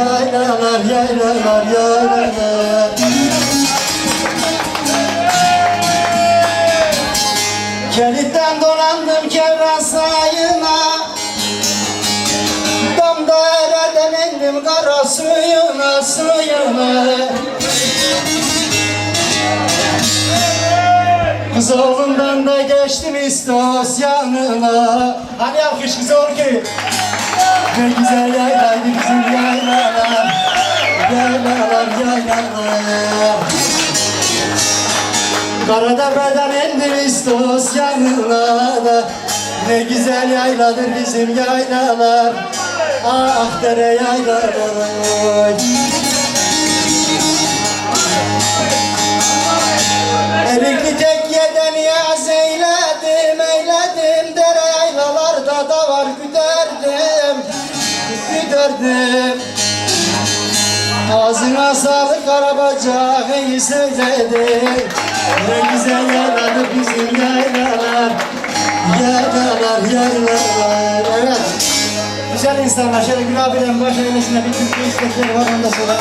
Yaylalar, yaylalar, yaylalar. Kelitten dolandım kevran sayına. Damda ereden indim kara suyuna, suyuna. Kız oğlundan da geçtim istos yanına. Hani alkış kız ki Ne güzel yaylaydı yaylalar Yaylalar, yaylalar Karadere'den indim istos yanına da Ne güzel yayladır bizim yaylalar. Ah dere yaylalar Erikli tekyeden yaz eyledim eyledim. Dere yaylalarda da var güderdim Güderdim Ağzına sağlık arabacak iyi söyledin Ne güzel yayladı bizim yaylalar. Yaylalar yaylalar Evet. Güzel insanlar şöyle Gül abiden baş eylesine bir Türkiye istekleri var ondan sonra